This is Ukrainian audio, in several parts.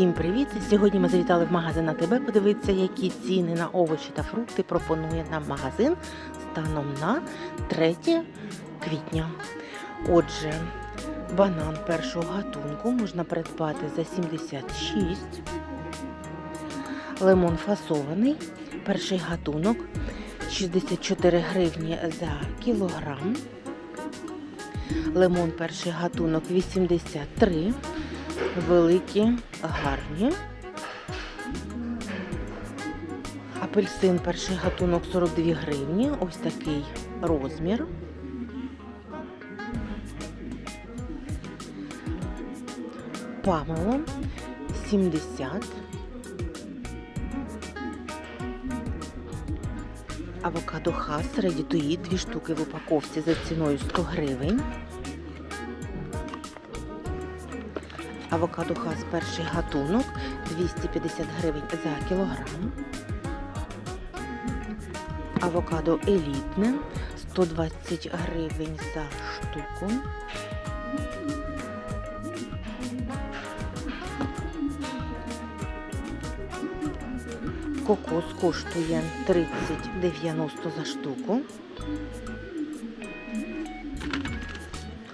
Всім привіт! Сьогодні ми завітали в магазин АТБ подивитися, які ціни на овочі та фрукти пропонує нам магазин станом на 3 квітня. Отже, банан першого гатунку можна придбати за 76, лимон фасований, перший гатунок 64 гривні за кілограм. Лимон перший гатунок 83 великі, гарні. Апельсин перший гатунок 42 гривні. Ось такий розмір. Памело 70. Авокадо хас редітуїд, дві штуки в упаковці за ціною 100 гривень. Авокадо хас перший гатунок 250 гривень за кілограм. Авокадо елітне 120 гривень за штуку. Кокос коштує 30,90 за штуку.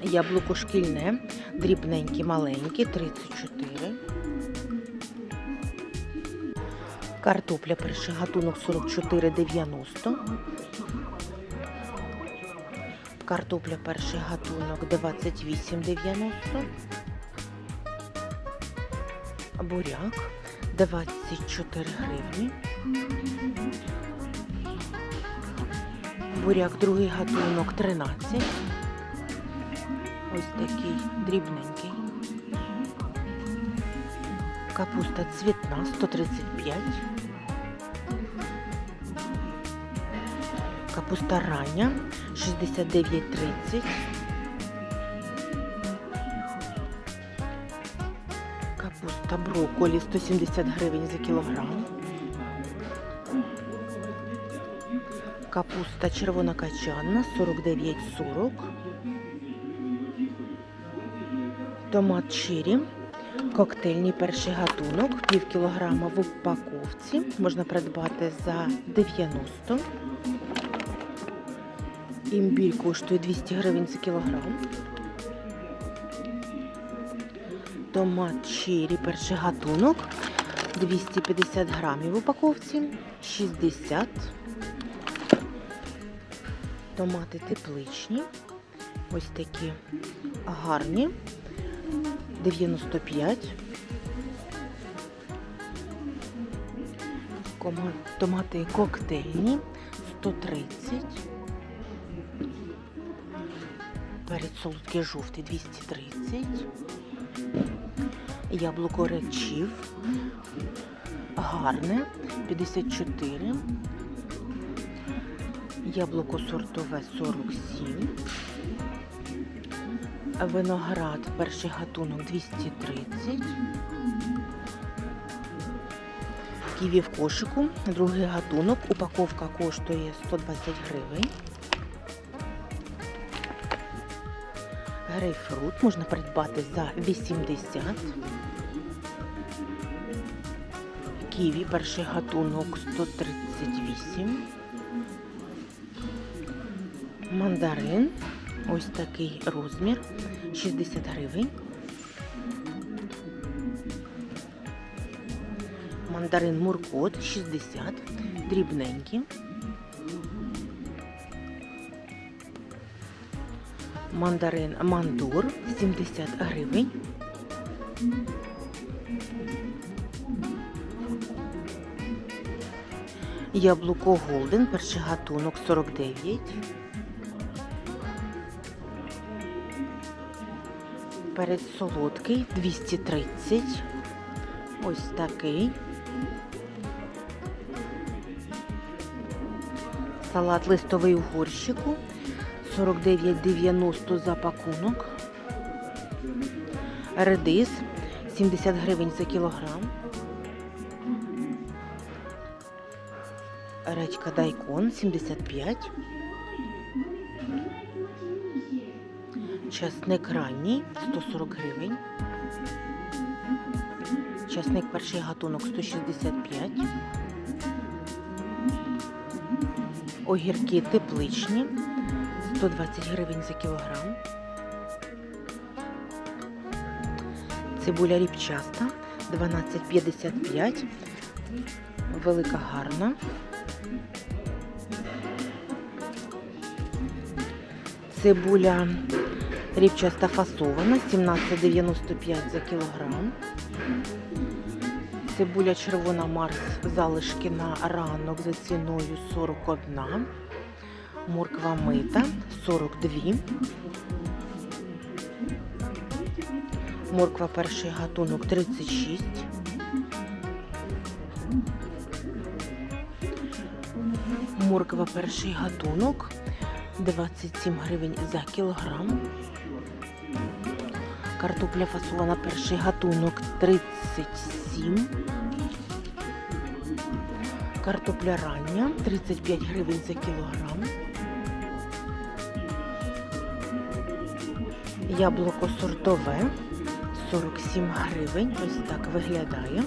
Яблуко шкільне, дрібненькі, маленькі, 34. Картопля перший гатунок 44,90. Картопля перший гатунок 28,90. Буряк 24 гривні. Буряк другий гатунок 13. Ось такий дрібненький. Капуста цвітна 135. Капуста рання 69,30. Капуста брокколі 170 гривень за кілограм. Капуста червона качанна 49,40. Томат чирі, коктейльний перший гатунок, пів кілограма в упаковці. Можна придбати за 90. Імбіль коштує 200 гривень за кілограм. Томат чирі перший гатунок 250 грамів в упаковці, 60. Томати тепличні. Ось такі гарні. 95. Кома- Томати коктейльні 130. Перець солодкий жовтий 230. Яблуко речів. Гарне 54. Яблуко сортове 47. Виноград перший гатунок 230. Ківі в кошику, другий гатунок. Упаковка коштує 120 гривень. Грейпфрут можна придбати за 80. Ківі перший гатунок 138. Мандарин. Ось такий розмір 60 гривень. Мандарин Муркот 60, дрібненький. Мандарин Мандур 70 гривень. Яблуко Голден, перший гатунок 49. Перець солодкий 230. Ось такий. Салат листовий у горщику 49,90 за пакунок. Редис 70 гривень за кілограм. Речка Дайкон 75. Часник ранній 140 гривень. Часник перший гатунок 165. Огірки тепличні 120 гривень за кілограм. Цибуля ріпчаста 12,55. Велика гарна. Цибуля ріпчаста фасована 17,95 за кілограм. Цибуля червона Марс залишки на ранок за ціною 41. Морква мита 42. Морква перший гатунок 36. Морква перший гатунок 27 гривень за кілограм. Картопля фасована перший гатунок 37. Картопля рання 35 гривень за кілограм. Яблуко сортове 47 гривень. Ось так виглядає.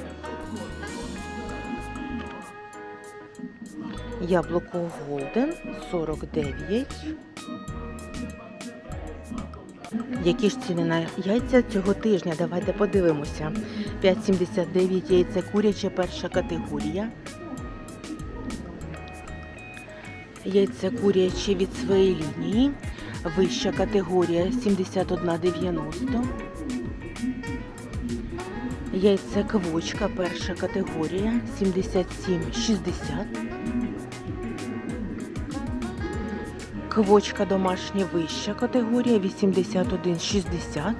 Яблуко Голден 49. Які ж ціни на яйця цього тижня? Давайте подивимося. 5,79 яйця куряче перша категорія. Яйця курячі від своєї лінії. Вища категорія 71,90. Яйця квочка перша категорія 77,60. Квочка домашня вища категорія 81,60.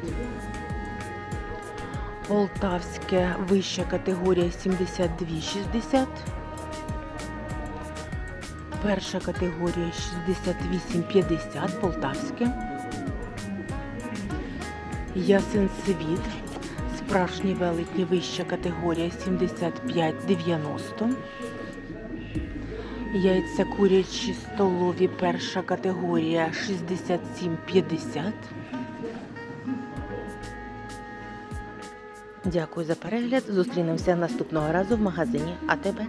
Полтавське вища категорія 72,60. Перша категорія 68,50 полтавське. Ясен світ. Справжній велетні вища категорія 75,90. Яйця курячі столові перша категорія 67,50. Дякую за перегляд. Зустрінемося наступного разу в магазині АТБ.